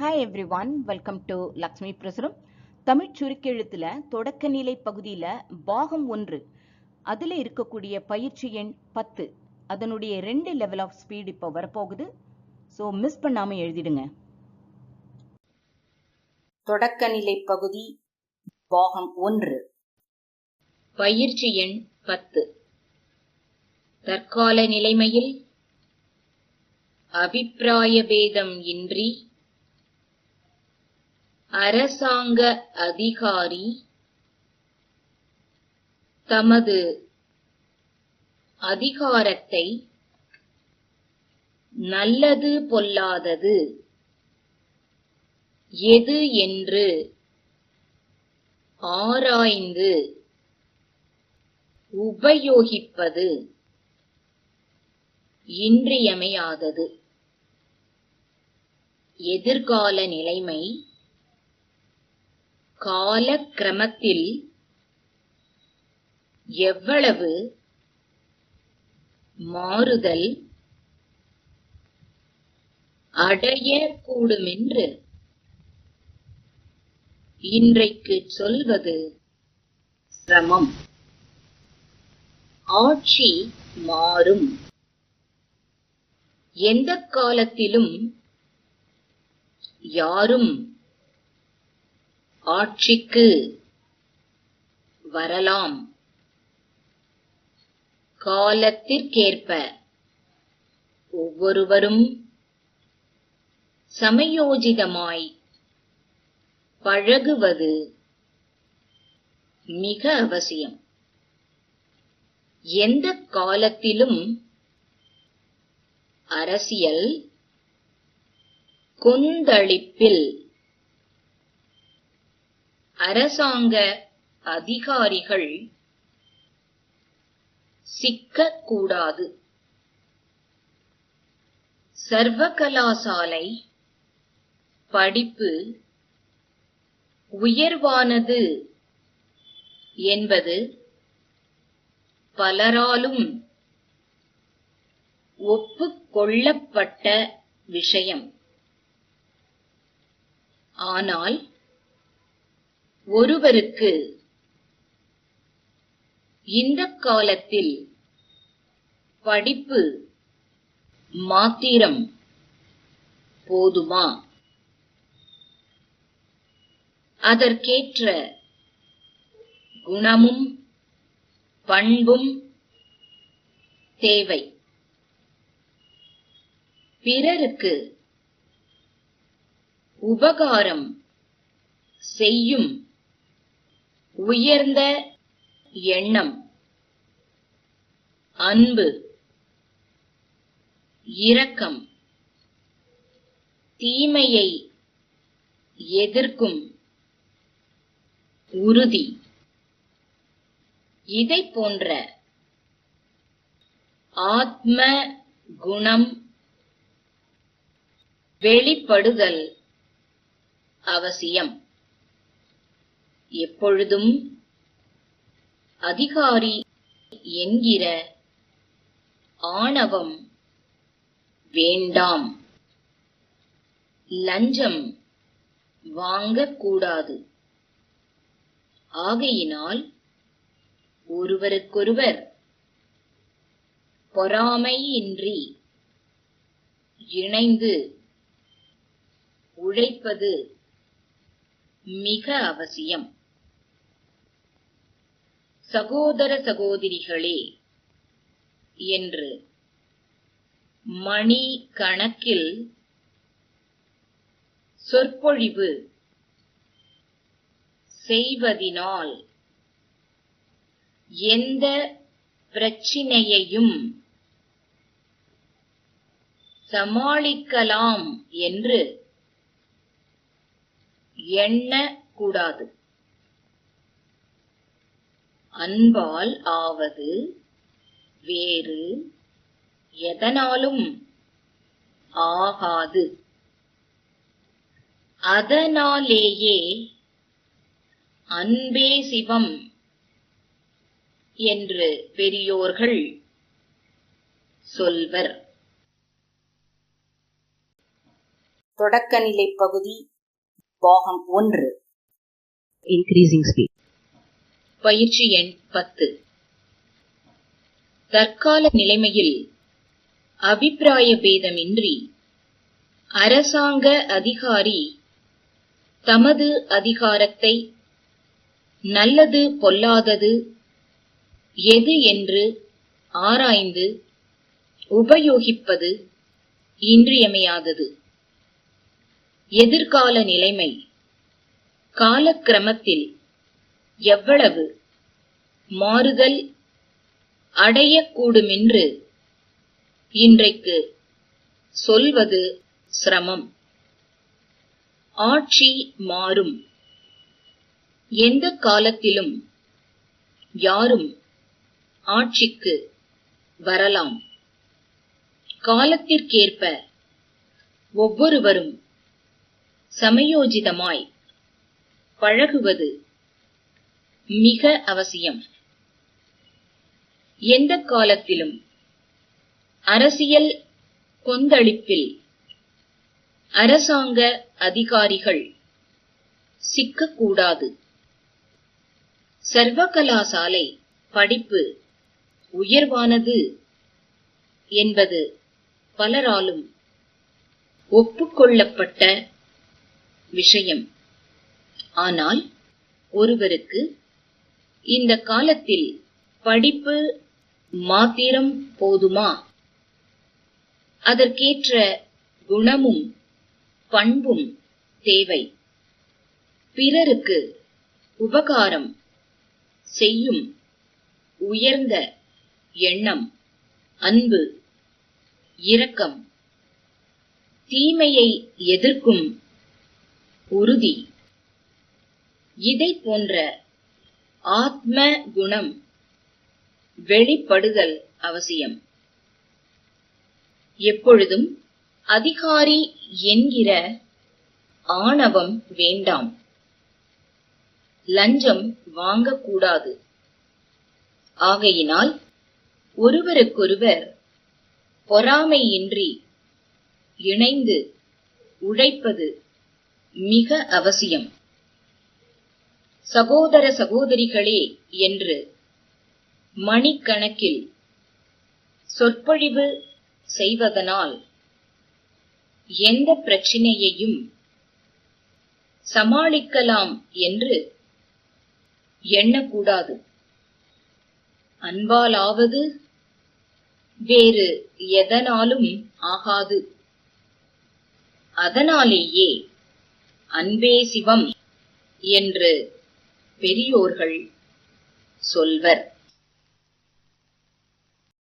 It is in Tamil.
Hi everyone welcome to Lakshmi Prasuram Tamil சுருக்கெழுத்தில் தொடக்க நிலை பாகம் ஒன்று. அதில் இருக்கக்கூடிய பயிற்சி எண் பத்து. அதனுடைய ரெண்டு லெவல் ஆஃப் ஸ்பீட் இப்போ வரப்போகுது. ஸோ மிஸ் பண்ணாமல் எழுதிடுங்க. தொடக்க நிலை பகுதி பாகம் ஒன்று. பயிற்சி எண் பத்து. தற்கால நிலைமையில் அபிப்பிராய பேதம் இன்றி அரசாங்க அதிகாரி தமது அதிகாரத்தை நல்லது பொல்லாதது. எது என்று ஆராய்ந்து உபயோகிப்பது இன்றியமையாதது. எதிர்கால நிலைமை காலக்கிரமத்தில் எவ்வளவு மாறுதல் அடையக்கூடுமென்று இன்றைக்கு சொல்வது சிரமம். ஆட்சி மாறும். எந்த காலத்திலும் யாரும் ஆட்சிக்கு வரலாம். காலத்திற்கேற்ப ஒவ்வொருவரும் சமயோஜிதமாய் பழகுவது மிக அவசியம். எந்த காலத்திலும் அரசியல் கொந்தளிப்பில் அரசாங்க அதிகாரிகள் சிக்கக்கூடாது. சர்வகலாசாலை படிப்பு உயர்வானது என்பது பலராலும் ஒப்புக்கொள்ளப்பட்ட விஷயம். ஆனால் ஒருவருக்கு இந்த காலத்தில் படிப்பு மாத்திரம் போதுமா? அதற்கேற்ற குணமும் பண்பும் தேவை. பிறருக்கு உபகாரம் செய்யும் உயர்ந்த எண்ணம் அன்பு இரக்கம் தீமையை எதிர்க்கும் உறுதி. இதை போன்ற ஆத்ம குணம் வெளிப்படுதல் அவசியம். எப்பொழுதும் அதிகாரி என்கிற ஆணவம் வேண்டாம். லஞ்சம் வாங்கக்கூடாது. ஆகையினால் ஒருவருக்கொருவர் பொறாமையின்றி இணைந்து உழைப்பது மிக அவசியம். சகோதர சகோதரிகளே என்று மணி கணக்கில் சொற்பொழிவு செய்வதினால் எந்த பிரச்சினையையும் சமாளிக்கலாம் என்று எண்ணக்கூடாது. அன்பால் ஆவது வேறு எதனாலும் ஆகாது. அதனாலேயே அன்பே சிவம் என்று பெரியோர்கள் சொல்வர். தொடக்கநிலை பகுதி பாகம் ஒன்று. Increasing speed. பயிற்சி எண் பத்து. தற்கால நிலைமையில் அபிப்பிராய பேதமின்றி அரசாங்க அதிகாரி தமது அதிகாரத்தை நல்லது பொல்லாதது எது என்று ஆராய்ந்து உபயோகிப்பது இன்றியமையாதது. எதிர்கால நிலைமை காலக்கிரமத்தில் எவ்வளவு? மாறுதல் அடையக்கூடுமென்று இன்றைக்கு சொல்வது சிரமம். ஆட்சி மாறும். எந்த காலத்திலும் யாரும் ஆட்சிக்கு வரலாம். காலத்திற்கேற்ப ஒவ்வொருவரும் சமயோஜிதமாய் பழகுவது மிக அவசியம். எந்த காலத்திலும் அரசியல் கொந்தளிப்பில் அரசாங்க அதிகாரிகள் சிக்கக்கூடாது. சர்வகலாசாலை படிப்பு உயர்வானது என்பது பலராலும் ஒப்புக்கொள்ளப்பட்ட விஷயம். ஆனால் ஒருவருக்கு இந்த காலத்தில் படிப்பு மாத்திரம் போதுமா? அதற்கேற்ற குணமும் பண்பும் தேவை. பிறருக்கு உபகாரம் செய்யும் உயர்ந்த எண்ணம் அன்பு இரக்கம் தீமையை எதிர்க்கும் உறுதி. இதை போன்ற ஆத்ம குணம் வெளிப்படுதல் அவசியம். எப்பொழுதும் அதிகாரி என்கிற ஆணவம் வேண்டாம். லஞ்சம் வாங்கக்கூடாது. ஆகையினால் ஒருவருக்கொருவர் பொறாமையின்றி இணைந்து உழைப்பது மிக அவசியம். சகோதர சகோதரிகளே என்று மணிக்கணக்கில் சொற்பொழிவு செய்வதனால் எந்த பிரச்சினையையும் சமாளிக்கலாம் என்று எண்ணக்கூடாது. அன்பாலாவது வேறு எதனாலும் ஆகாது. அதனாலேயே அன்பே சிவம் என்று பெரியோர்கள் சொல்வர்.